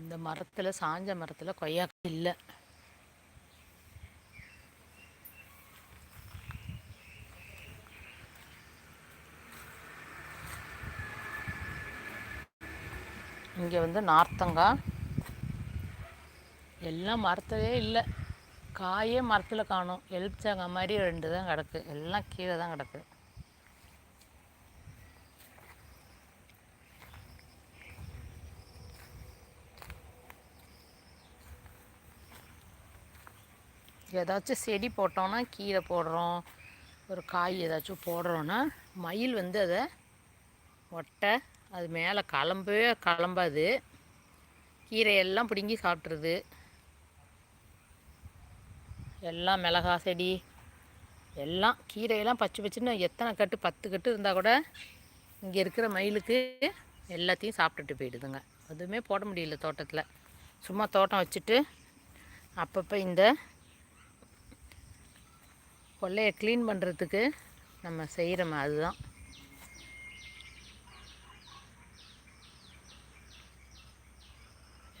இந்த மரத்தில் சாஞ்ச மரத்தில் கொய்யாக்காய் இல்லை. இங்கே வந்து நார்த்தங்காய் எல்லாம் மரத்திலே இல்லை. காயே மரத்தில் காணும். எலுப்பிச்சாங்க மாதிரி ரெண்டு தான் கிடக்கு. எல்லாம் கீழே தான் கிடக்கு. ஏதாச்சும் செடி போட்டோன்னா கீரை போடுறோம் ஒரு காய் ஏதாச்சும் போடுறோன்னா மயில் வந்து அதை ஒட்டை அது மேலே கிளம்பவே கிளம்பாது கீரையெல்லாம் பிடுங்கி சாப்பிட்ருது எல்லாம் மிளகா செடி எல்லாம் கீரையெல்லாம் பச்சை பச்சுன்னு எத்தனை கட்டு பத்து கட்டு இருந்தால் கூட இங்கே இருக்கிற மயிலுக்கு எல்லாத்தையும் சாப்பிட்டுட்டு போயிடுதுங்க. அதுவுமே போட முடியல தோட்டத்தில். சும்மா தோட்டம் வச்சுட்டு அப்பப்போ இந்த கொள்ளையை க்ளீன் பண்ணுறதுக்கு நம்ம செய்கிறோம் அதுதான்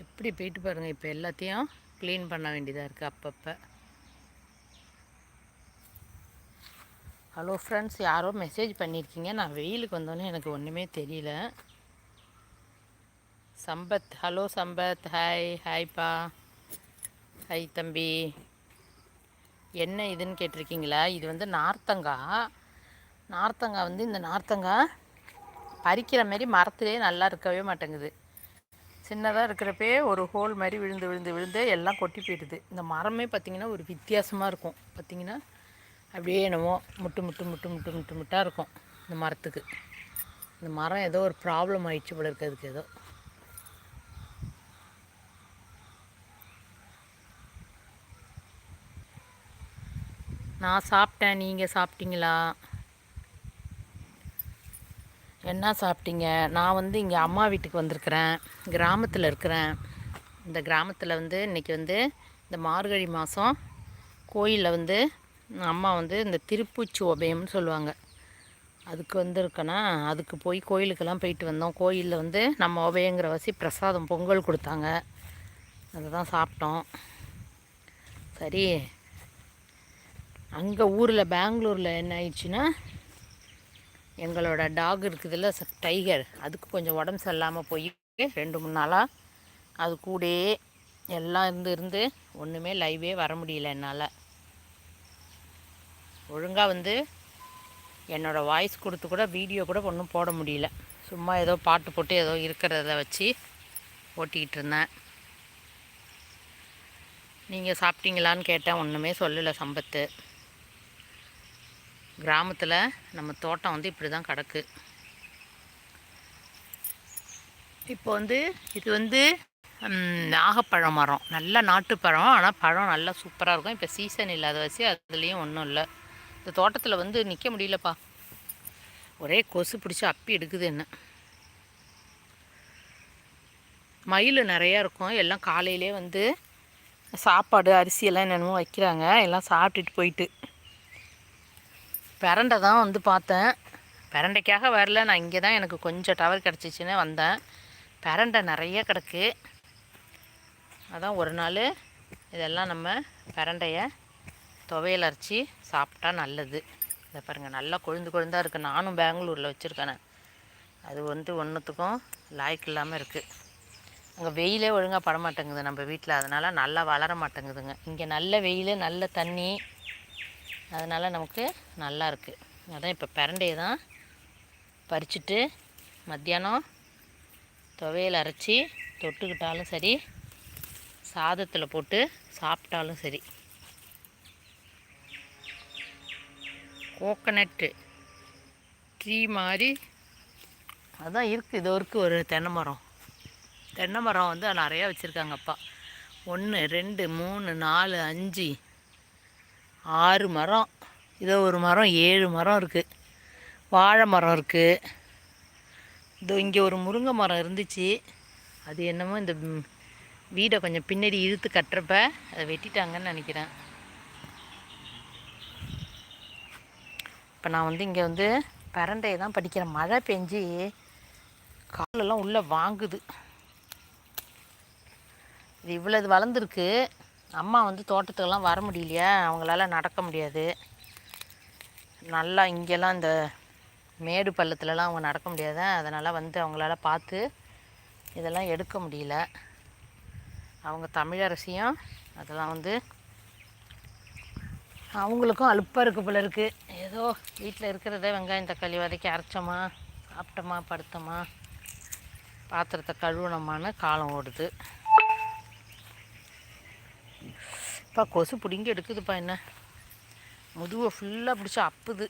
எப்படி போயிட்டு பாருங்கள் இப்போ எல்லாத்தையும் க்ளீன் பண்ண வேண்டியதாக இருக்குது அப்பப்போ. ஹலோ ஃப்ரெண்ட்ஸ் யாரோ மெசேஜ் பண்ணியிருக்கீங்க நான் வெயிலுக்கு வந்தோன்னே எனக்கு ஒன்றுமே தெரியல. சம்பத் ஹலோ சம்பத் ஹாய் ஹாய்ப்பா ஹாய் தம்பி. என்ன இதுன்னு கேட்டிருக்கீங்களா? இது வந்து நார்த்தங்காய் நார்த்தங்காய் வந்து இந்த நார்த்தங்காய் பறிக்கிற மாதிரி மரத்துலேயே நல்லா இருக்கவே மாட்டேங்குது. சின்னதாக இருக்கிறப்பே ஒரு ஹோல் மாதிரி விழுந்து விழுந்து விழுந்து எல்லாம் கொட்டி போயிடுது. இந்த மரமே பார்த்திங்கன்னா ஒரு வித்தியாசமாக இருக்கும். பார்த்திங்கன்னா அப்படியே என்னமோ முட்டு முட்டு முட்டு முட்டு முட்டு முட்டாக இருக்கும் இந்த மரத்துக்கு. இந்த மரம் ஏதோ ஒரு ப்ராப்ளம் ஆயிடுச்சு போல இருக்கிறதுக்கு ஏதோ. நான் சாப்பிட்டேன் நீங்கள் சாப்பிட்டீங்களா? என்ன சாப்பிட்டீங்க? நான் வந்து இங்கே அம்மா வீட்டுக்கு வந்திருக்கிறேன். கிராமத்தில் இருக்கிறேன். இந்த கிராமத்தில் வந்து இன்றைக்கி வந்து இந்த மார்கழி மாதம் கோயிலில் வந்து அம்மா வந்து இந்த திருப்பூச்சி உபயம்னு சொல்லுவாங்க. அதுக்கு வந்திருக்கேன்னா அதுக்கு போய் கோயிலுக்கெல்லாம் போயிட்டு வந்தோம். கோயிலில் வந்து நம்ம உபயங்கிற வசி பிரசாதம் பொங்கல் கொடுத்தாங்க. அதை தான் சாப்பிட்டோம். சரி அங்கே ஊரில் பெங்களூரில் என்ன ஆயிடுச்சுன்னா எங்களோட டாக் இருக்குதுல்ல டைகர். அதுக்கு கொஞ்சம் உடம்பு சரியில்லாமல் போய் ரெண்டு மூணு நாளாக அது கூடயே எல்லாம் இருந்து இருந்து ஒன்றுமே லைவே வர முடியல என்னால். ஒழுங்காக வந்து என்னோடய வாய்ஸ் கொடுத்து கூட வீடியோ கூட ஒன்றும் போட முடியல. சும்மா ஏதோ பாட்டு போட்டு ஏதோ இருக்கிறத வச்சு ஓட்டிக்கிட்டு இருந்தேன். நீங்கள் சாப்பிட்டீங்களான்னு கேட்டேன் ஒன்றுமே சொல்லலை சம்பத்து. கிராமத்தில் நம்ம தோட்டம் வந்து இப்படி தான் கிடக்கு. இப்போ வந்து இது வந்து நாகப்பழம் மரம். நல்ல நாட்டுப்பழம் ஆனால் பழம் நல்லா சூப்பராக இருக்கும். இப்போ சீசன் இல்லாத வச்சு அதுலேயும் ஒன்றும் இல்லை. இந்த தோட்டத்தில் வந்து நிற்க முடியலப்பா. ஒரே கொசு பிடிச்சி அப்பி எடுக்குது என்ன. மயில் நிறையா இருக்கும். எல்லாம் காலையிலே வந்து சாப்பாடு அரிசியெல்லாம் என்னென்னமோ வைக்கிறாங்க. எல்லாம் சாப்பிட்டுட்டு போயிட்டு. பிரண்டை தான் வந்து பார்த்தேன். பிரண்டைக்காக வரல. நான் இங்கே தான் எனக்கு கொஞ்சம் டவர் கிடச்சிச்சின்னு வந்தேன். பிரண்டை நிறைய கிடக்கு. அதான் ஒரு நாள் இதெல்லாம் நம்ம பிரண்டையை துவையல் அரைச்சி சாப்பிட்டா நல்லது. இதை பாருங்கள் நல்லா கொழுந்து கொழுந்தாக இருக்குது நானும் பெங்களூரில் வச்சுருக்கேன். அது வந்து ஒன்றுத்துக்கும் லாய்க்கு இல்லாமல் இருக்குது அங்கே வெயிலே ஒழுங்காக பட மாட்டேங்குது நம்ம வீட்டில் அதனால் நல்லா வளர மாட்டேங்குதுங்க. இங்கே நல்ல வெயில் நல்ல தண்ணி அதனால் நமக்கு நல்லா இருக்குது அதான் இப்போ பிரண்டையை தான் பறிச்சுட்டு மத்தியானம் துவையல் அரைச்சி தொட்டுக்கிட்டாலும் சரி சாதத்தில் போட்டு சாப்பிட்டாலும் சரி. கோக்கனட்டு ட்ரீ மாதிரி அதான் இருக்குது இது ஒரு தென்னை மரம். தென்னை மரம் வந்து நிறையா வச்சுருக்காங்க அப்பா. ஒன்று ரெண்டு மூணு நாலு அஞ்சு ஆறு மரம். இதோ ஒரு மரம் ஏழு மரம் இருக்குது வாழை மரம் இருக்குது இதோ இங்கே ஒரு முருங்கை மரம் இருந்துச்சு. அது என்னமோ இந்த வீடை கொஞ்சம் பின்னாடி இழுத்து கட்டுறப்ப அதை வெட்டிட்டாங்கன்னு நினைக்கிறேன். இப்போ நான் வந்து இங்கே வந்து பரண்டையை தான் படிக்கிறேன். மழை பெஞ்சி காலெல்லாம் உள்ளே வாங்குது. இது இவ்வளோ இது வளர்ந்துருக்கு. அம்மா வந்து தோட்டத்துக்கெல்லாம் வர முடியலையா அவங்களால நடக்க முடியாது. நல்லா இங்கெல்லாம் இந்த மேடு பள்ளத்துலலாம் அவங்க நடக்க முடியாத அதனால் வந்து அவங்களால பார்த்து இதெல்லாம் எடுக்க முடியல. அவங்க தமிழரசியும் அதெல்லாம் வந்து அவங்களுக்கும் அலுப்பாக இருக்குது போல இருக்குது ஏதோ வீட்டில் இருக்கிறத வெங்காயம் தக்காளி வதக்கி அரைச்சோமா சாப்பிட்டோமா படுத்தோமா பாத்திரத்தை கழுவுனோமான்னு காலம் ஓடுது. அப்பா கொசு பிடிங்கி எடுக்குதுப்பா என்ன? முதுவை ஃபுல்லாக பிடிச்சி அப்புது.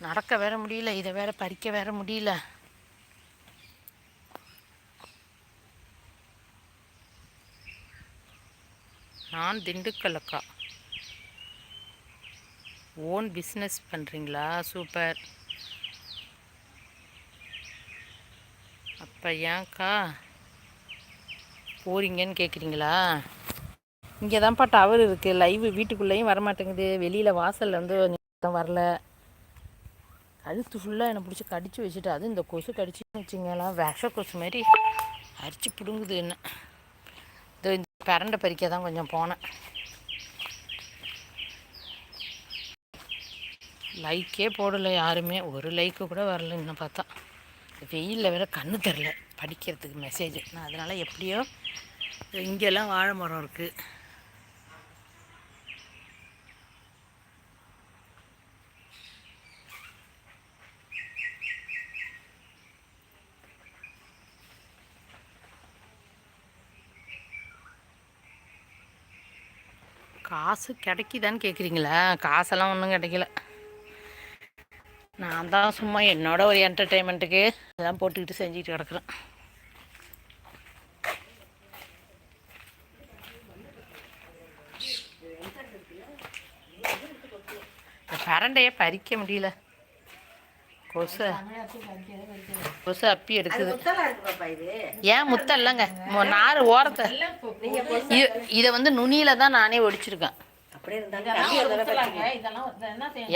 நடக்க வேற முடியல இதை வேற பறிக்க வேற முடியல. நான் திண்டுக்கல் அக்கா ஓன் பிஸ்னஸ் பண்ணுறீங்களா சூப்பர் அப்போ ஏன்க்கா போறீங்கன்னு கேட்குறீங்களா இங்கே தான்ப்பா டவர் இருக்குது லைவ் வீட்டுக்குள்ளேயும் வரமாட்டேங்குது. வெளியில் வாசலில் வந்து தான் வரல. கழுத்து ஃபுல்லாக என்னை பிடிச்சி கடிச்சு வச்சுட்டு அது இந்த கொசு கடிச்சுன்னு வச்சுங்களேன் விஷ கொசு மாதிரி அரிச்சு பிடுங்குது என்ன. இதோ இந்த பரண்டை பறிக்க தான் கொஞ்சம் போனேன். லைக்கே போடலை யாருமே. ஒரு லைக்கு கூட வரல இன்னும் பார்த்தா. வெயிலில் வேற கண்ணு தெரில படிக்கிறதுக்கு மெசேஜ் நான் அதனால் எப்படியோ இங்கெல்லாம் வாழை மரம் இருக்குது காசு கிடைக்குதான்னு கேட்குறீங்களா காசெல்லாம் ஒன்றும் கிடைக்கல. நான் தான் சும்மா என்னோட ஒரு என்டர்டெயின்மெண்ட்டுக்கு இதெல்லாம் போட்டுக்கிட்டு செஞ்சுட்டு கிடக்குறேன். இந்த பரண்டையே பறிக்க முடியல. கொசு. கொசு அப்பி எடுக்குது முத்தலா இருக்கு பாப்பா இது. ஏன் முத்தம் இல்லைங்க நார் ஓரத்தை. இதை வந்து நுனியில தான் நானே ஒடிச்சிருக்கேன்.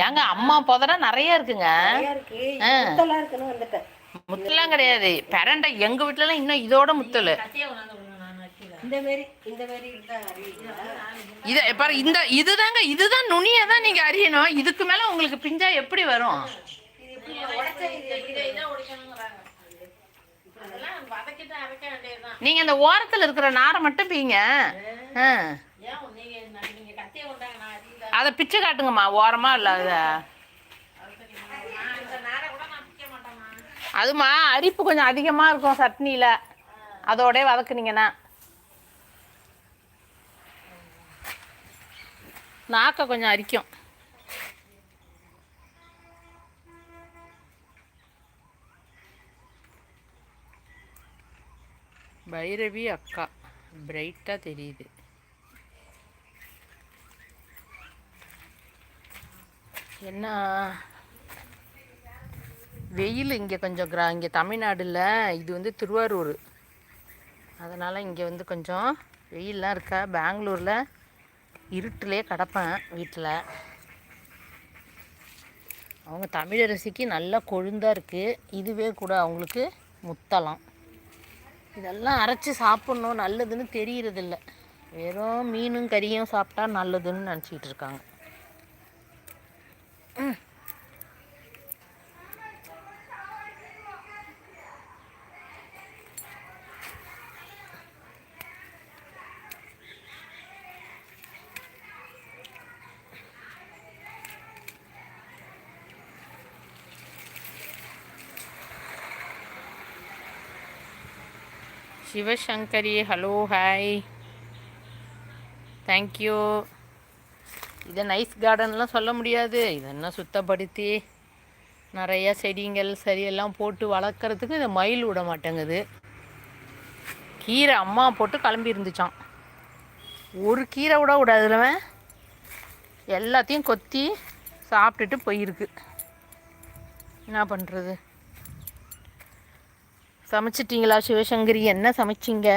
ஏங்க அம்மா புதரா நிறைய இருக்குங்க. நிறையா இருக்கு. முத்தலா இருக்குன்னு வந்துட்டேன். முத்தெல்லாம் கிடையாது. பெரண்டை எங்க வீட்டுலலாம் இன்னும் இதோட முத்தல். இந்த மாரி இந்த மாரி இருந்தா அறிவிங்களா? இத பாரு இந்த இதுதாங்க இதுதான் நுனியை தான் நீங்க அறியணும் இதுக்கு மேல உங்களுக்கு பிஞ்சா எப்படி வரும்? நீங்க இந்த ஓரத்துல இருக்கிற நாரை மட்டும் பீங்க. அதை பிச்சு காட்டுங்கம்மா ஓரமா இல்ல அத. அதுமா அரிப்பு கொஞ்சம் அதிகமா இருக்கும் சட்னியில. அதோட வதக்குனீங்கன்னா. நாக்கை கொஞ்சம் அரிக்கும். பைரவி அக்கா. பிரைட்டாக தெரியுது. என்ன? வெயில் இங்கே கொஞ்சம் கிரா இங்கே தமிழ்நாடுல இது வந்து திருவாரூர். அதனால் இங்கே வந்து கொஞ்சம் வெயிலெலாம் இருக்கா. பெங்களூரில் இருட்டிலே கிடப்பேன் வீட்டில் அவங்க தமிழரசிக்கு நல்லா கொழுந்தாக இருக்குது இதுவே கூட அவங்களுக்கு முத்தலாம். இதெல்லாம் அரைச்சி சாப்பிட்ணும் நல்லதுன்னு தெரியறதில்ல. வெறும் மீனும் கறியும் சாப்பிட்டா நல்லதுன்னு நினச்சிக்கிட்டு இருக்காங்க. Sivasankari hello hi thank you இதை நைஸ் கார்டன்லாம் சொல்ல முடியாது. இதெல்லாம் சுத்தப்படுத்தி? நிறையா செடிங்கள் சரியெல்லாம் போட்டு வளர்க்குறதுக்கு இந்த மயில் விட மாட்டேங்குது. கீரை அம்மா போட்டு கிளம்பி இருந்துச்சான் ஒரு கீரை விட விடாதுலவன் எல்லாத்தையும் கொத்தி சாப்பிட்டுட்டு போயிருக்கு. என்ன பண்ணுறது சமைச்சிட்டிங்களா சிவசங்கரி? என்ன சமைச்சிங்க?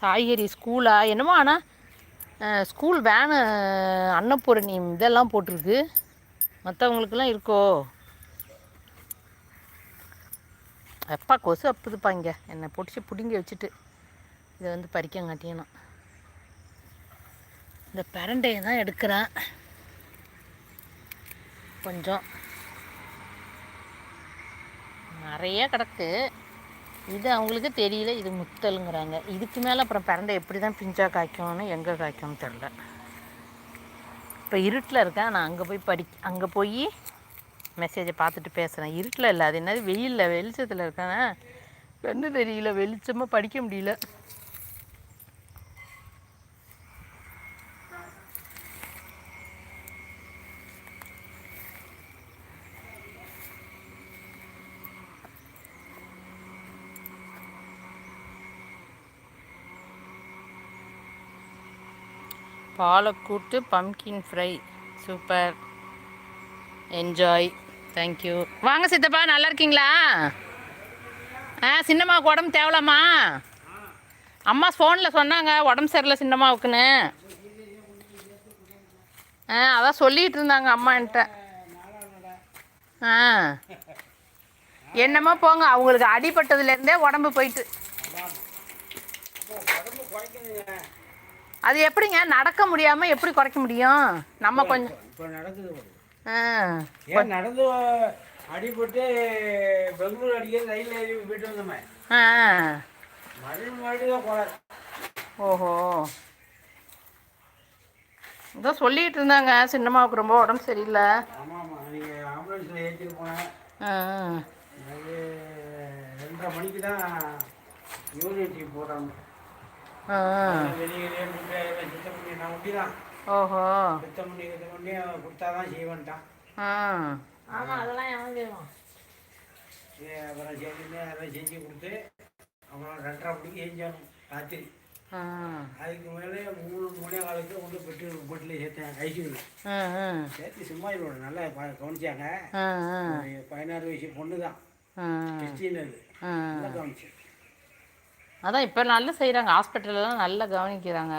சாய்கறி ஸ்கூலா? என்னமோ ஆனால் ஸ்கூல் வேனு அன்னபூரணி இதெல்லாம் போட்டிருக்கு. மற்றவங்களுக்கெல்லாம் இருக்கோ? எப்பா கொசு அப்புதுப்பா இங்கே. என்னை பிடிச்சி பிடுங்கி வச்சுட்டு இதை வந்து பறிக்கங்காட்டியணும் இந்த பரண்டையை தான் எடுக்கிறேன். கொஞ்சம். நிறைய கிடக்கு. இது அவங்களுக்கு தெரியல இது முத்தலுங்கிறாங்க. இதுக்கு மேலே அப்புறம் பிரண்டை எப்படி தான் பிஞ்சாக காய்க்கும்னு எங்கே காய்க்கும்னு தெரில இப்போ இருட்டில் இருக்கேன். நான் அங்கே போய் படி அங்கே போய் மெசேஜை பார்த்துட்டு பேசுகிறேன் இருட்டில் இல்லை அது என்னது வெயிலில் வெளிச்சத்தில் இருக்கேன். கண்ணு தெரியல வெளிச்சமாக படிக்க முடியல. பாலக்கூட்டு pumpkin fry super enjoy thank you வாங்க சித்தப்பா நல்லா இருக்கீங்களா? ஆ சின்னம்மாவுக்கு உடம்பு தேவலாமா? அம்மா ஃபோனில் சொன்னாங்க உடம்பு சரியில்லை சின்னம்மாவுக்குன்னு. ஆ அதான் சொல்லிகிட்டு இருந்தாங்க அம்மா என்கிட்ட. ஆ. என்னமோ போங்க அவங்களுக்கு அடிபட்டதுலேருந்தே உடம்பு போயிட்டு. அது எப்படிங்க? நடக்க முடியாமல் எப்படி குறைக்க முடியும்? நம்ம கொஞ்சம் இப்போ நடக்குது நடந்து அடிபட்டு பெங்களூர் அடிக்க ரயில் ஏறி போயிட்டு வந்தோமே. ஓஹோ. இதான் சொல்லிட்டு இருந்தாங்க சின்னம்மாவுக்கு ரொம்ப உடம்பு சரியில்லை. ரெண்டரை மணிக்கு தான் யூனிட்டி போடுறாங்க ஆ வெளியே சுத்தம் பண்ணி நான் ஒண்டி தான் ஓஹோ. சுத்தம் பண்ணி சுத்தம் பண்ணி கொடுத்தா தான் செய்வேன்ட்டான் ஆ ஆமாம் அதெல்லாம் சரி, அப்புறம் சரின்னு அதெல்லாம் செஞ்சு கொடுத்து அப்புறம் ரெண்டரை மணிக்கு செஞ்சாலும் ராத்திரி. ஆ. அதுக்கு மேலே மூணு மணி காலத்துக்கு கொண்டு பெட்டு பெட்டில் சேர்த்தேன் ஐசியூவில் சேர்த்து சும்மா இவ்வளோ நல்லா ப- கவனிச்சாங்க. பதினாறு வயசு பொண்ணு தான் கிறிஸ்டின் அது. நல்லா அதான் இப்போ நல்லா செய்கிறாங்க ஹாஸ்பிட்டலெலாம் நல்லா கவனிக்கிறாங்க.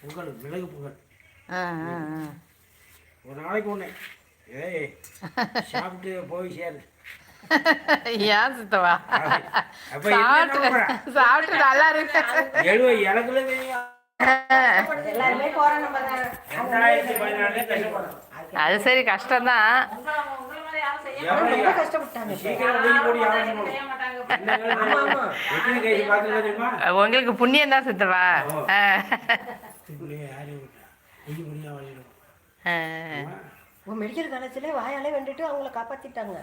பொங்கல் மிளகு பொங்கல். ஒரு நாளைக்கு ஒன்று ஏய் சாப்பிட்டு போய் சேரு. ஏன் சித்தவா? சாப்பிட்டு சாப்பிட்டு நல்லா இருக்கு. எழுவ எனக்குள்ள அது சரி கஷ்டம்தான். உங்களுக்கு புண்ணியம் தான் சித்தவா மெடிக்கல் காலேஜ்ல வாயாலே வந்துட்டு அவங்கள காப்பாத்திட்டாங்க.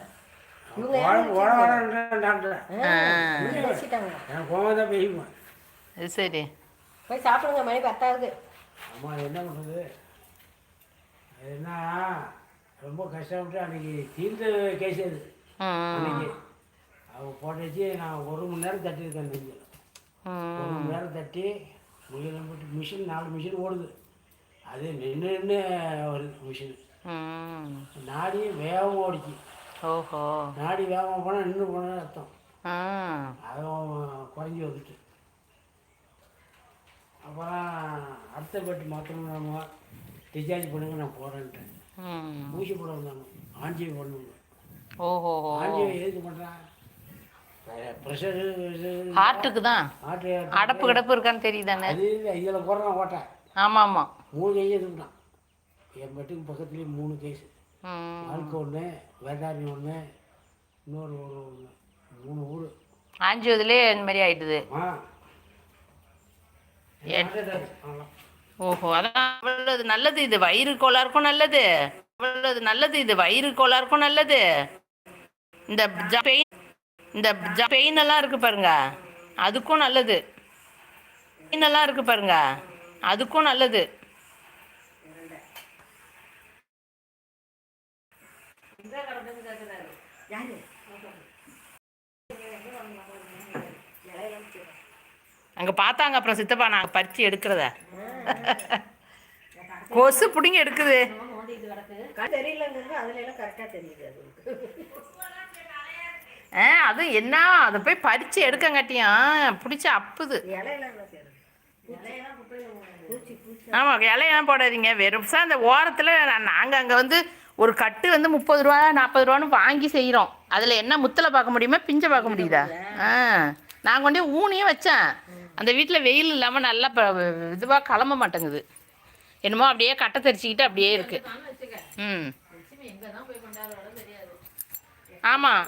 சரி. போய் சாப்பிடுங்க மணி பத்தாவது அம்மா என்ன பண்ணுறது அது என்ன ரொம்ப கஷ்டப்பட்டு அன்னைக்கு தீர்த்த கேஸ் அது. அன்னைக்கு. அவங்க போட்டு வச்சு நான் ஒரு மணி நேரம் தட்டியிருக்கேன் நெஞ்சு ஒரு மணி நேரம் தட்டி முடியல போட்டு மிஷின் நாலு மிஷின் ஓடுது. அது நின்று நின்று வருது மிஷின் நாடி வேகமாக ஓடிச்சு. ஓஹோ. நாடி வேகமாக போனால் நின்று போனால் அர்த்தம். அதுவும் குறைஞ்சி வந்துட்டு. அப்புறம் அடுத்த பெட்டு மாற்றணும் டிஸ்சார்ஜ் பண்ணுங்க நான் போகிறேன்ட்டேன் ஊசி போட வந்தாங்க. ஆஞ்சி பண்ணணும் ஓஹோ. ஆஞ்சி எதுக்கு பண்ணுறான் ப்ரெஷரு ஹார்ட்டுக்கு தான் அடப்பு கிடப்பு இருக்கான்னு தெரியுதானே? அது இல்லை இதில் போடுறான் ஓட்டேன் ஆமாம். ஆமாம் மூணு கேஸ் இருக்குதான் என் பெட்டுக்கு பக்கத்துலேயே மூணு கேஸ் ஆளுக்கு ஒன்று வேட்டாரி ஒன்று இன்னொரு ஒரு ஒன்று மூணு ஊர். ஆஞ்சியோதுலேயே இந்த மாதிரி ஆயிடுது ஆ. ஓஹோ அதான் அவ்வளவு நல்லது இது. வயிறு கோளாறுக்கும் நல்லது. அவ்வளவு நல்லது இது. வயிறு கோளாறுக்கும் நல்லது. இந்த பெயின் இந்த பெயின் எல்லாம் இருக்கு பாருங்க. அதுக்கும் நல்லது. பெயின் எல்லாம் இருக்கு பாருங்க. அதுக்கும் நல்லது. யாரு? அங்கே பார்த்தாங்க அப்புறம் சித்தப்பா நாங்கள் பறித்து எடுக்கிறத. கொசு பிடிங்க எடுக்குது. ஆ அது ஆ அதுவும் என்ன? அதை போய் பறித்து எடுக்கங்காட்டியும் பிடிச்சி அப்புது. ஆமாம் இலையெல்லாம் போடாதீங்க. வெறும்சா அந்த ஓரத்தில் நாங்கள் அங்கே வந்து ஒரு கட்டு வந்து முப்பது ரூபா நாற்பது ரூபான்னு வாங்கி செய்கிறோம் அதில் என்ன முத்தில் பார்க்க முடியுமா? பிஞ்சை பார்க்க முடியுதா? ஆ. நான் கொண்டே ஊனியும் வச்சேன். அந்த வீட்டில் வெயில் இல்லாமல் நல்லா இதுவாக கிளம்ப மாட்டேங்குது. என்னமோ அப்படியே கட்டை தெரிச்சிக்கிட்டு அப்படியே இருக்கு. ம். ஆமாம்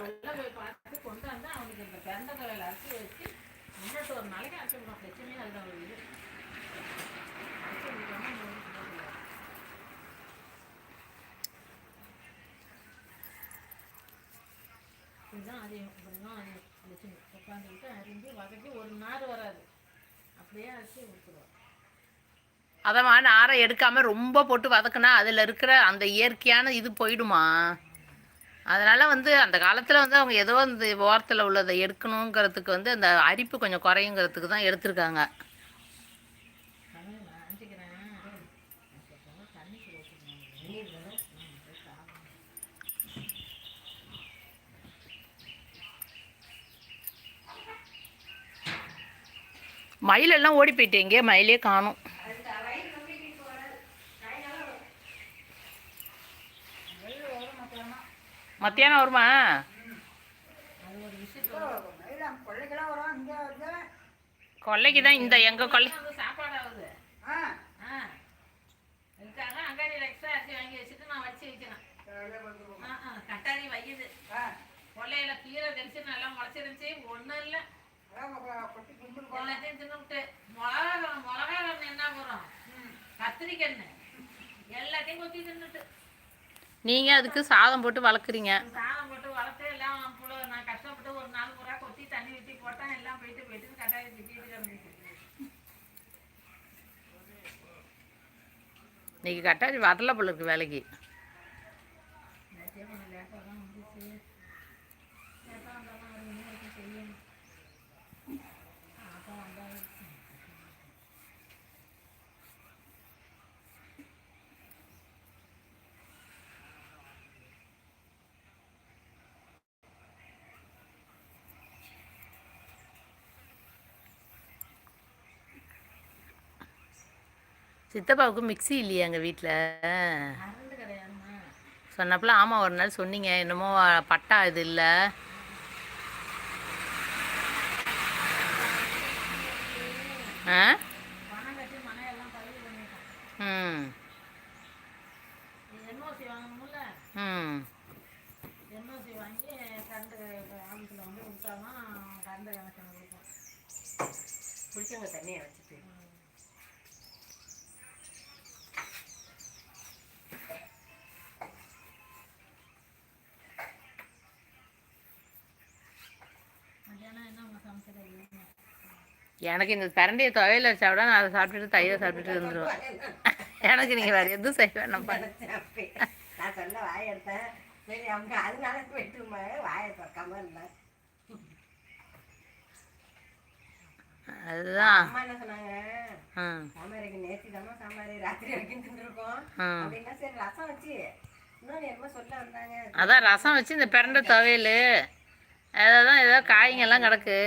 இதுதான் அது இப்படிதான் அது உட்காந்துக்கிட்டு வதக்கி ஒரு நாள் வராது. அப்படியே அரிசி ஊற்றுருவோம் அதம்மா நாரை எடுக்காமல் ரொம்ப போட்டு வதக்குனா அதில் இருக்கிற அந்த இயற்கையான இது போயிடுமா? அதனால் வந்து அந்த காலத்தில் வந்து அவங்க ஏதோ அந்த ஓரத்தில் உள்ளதை எடுக்கணுங்கிறதுக்கு வந்து அந்த அரிப்பு கொஞ்சம் குறையுங்கிறதுக்கு தான் எடுத்திருக்காங்க. மயிலெல்லாம் ஓடி போயிட்டு எங்கேயோ மயிலே காணும். மத்தியானம் வருமா? கொல்லைக்கு தான் இந்த எங்கள் கொல்லை வந்து சாப்பாடு ஆகுது ஆ ஆ இருக்காங்க அங்காடியில் எக்ஸ்ட்ரா அரிசி வாங்கி வச்சுட்டு நான் வச்சு வைக்கிறேன் ஆ ஆ கட்டாரி வையுது. ஆ. கொள்ளையில கீரை தெரிச்சு நல்லா முளைச்சிருந்துச்சு. ஒன்றும் இல்லை. எல்லாத்தையும் தின்னுவிட்டு மிளகா மிளகா என்ன போகிறோம் கத்திரிக்கண்ணு எல்லாத்தையும் கொத்தி தின்னுட்டு. நீங்கள் அதுக்கு சாதம் போட்டு வளர்க்குறீங்க. சாதம் போட்டு வளர்த்து எல்லாம் புழு நான் கஷ்டப்பட்டு ஒரு நாள் பூரா கொத்தி தண்ணி ஊற்றி போட்டேன் எல்லாம் போயிட்டு போயிட்டு கட்டாயி திட்டிட்டு இன்னைக்கு கட்டாரி வரல போல இருக்கு வேலைக்கு. நேற்றே கொஞ்சம் லேட்டாக தான் வந்துச்சு லேட்டாக வந்தாலும் அது இன்னும் இருக்கும் செய்யணும் அப்போ வந்தாலும் சித்தப்பாவுக்கு மிக்ஸி இல்லையா எங்கள் வீட்டில் சொன்னப்பல ஆமாம் ஒரு நாள் சொன்னீங்க. என்னமோ பட்டா இது இல்லை. ஆ எனக்கு இந்த பிரண்டையை துவையில் வச்சா விட நான் அதை சாப்பிட்டுட்டு தயிரை சாப்பிட்டுட்டு இருந்துருவேன். எனக்கு நீங்கள் வேறு எதுவும் செய்ய வேணாம் நான் சொல்ல வாய் எடுத்தேன் சரி அவங்க அதனால போயிட்டு வாயை திறக்காம இருந்தேன் அதுதான். அம்மா என்ன சொன்னாங்க? ம் சாம்பாருக்கு நேற்று தான் சாம்பார் ராத்திரி வரைக்கும் தின்றுருக்கோம் ம். அப்படின்னா சரி ரசம் வச்சு. இன்னொன்று என்னமோ சொல்ல வந்தாங்க. அதான் ரசம் வச்சு இந்த பிரண்டை துவையல். அதான் ஏதோ காய்ங்கெல்லாம் கிடக்கு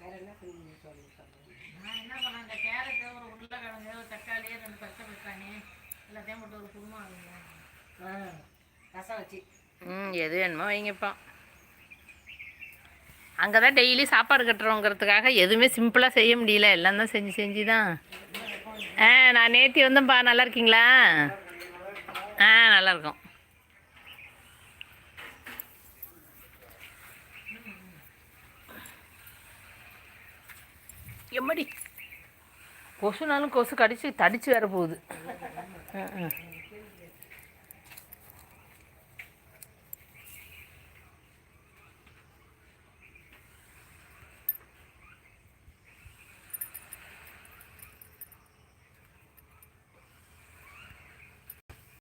வேற என்ன செஞ்சு சொல்லி சொல்லுங்க நான் என்ன பண்ணேன் இந்த கேரட்டு ஒரு உருளைக்கிழங்கு ஒரு தக்காளி ரெண்டு பச்சை பட்டாணி எல்லாத்தையும் போட்டு ஒரு குருமா வைங்க ஆ ரசம் வச்சு ம் எது வேணுமோ வைங்கப்பா. அங்கே தான் டெய்லி சாப்பாடு கட்டுறோங்கிறதுக்காக எதுவுமே சிம்பிளாக செய்ய முடியல. எல்லாம் தான் செஞ்சு செஞ்சு தான் ஆ நான் நேத்தி வந்தேன்ப்பா. நல்லா இருக்கீங்களா? ஆ நல்லா இருக்கோம். எம்மடி? கொசுனாலும் கொசு கடிச்சு தடிச்சு வேற போகுது. ஆ ஆ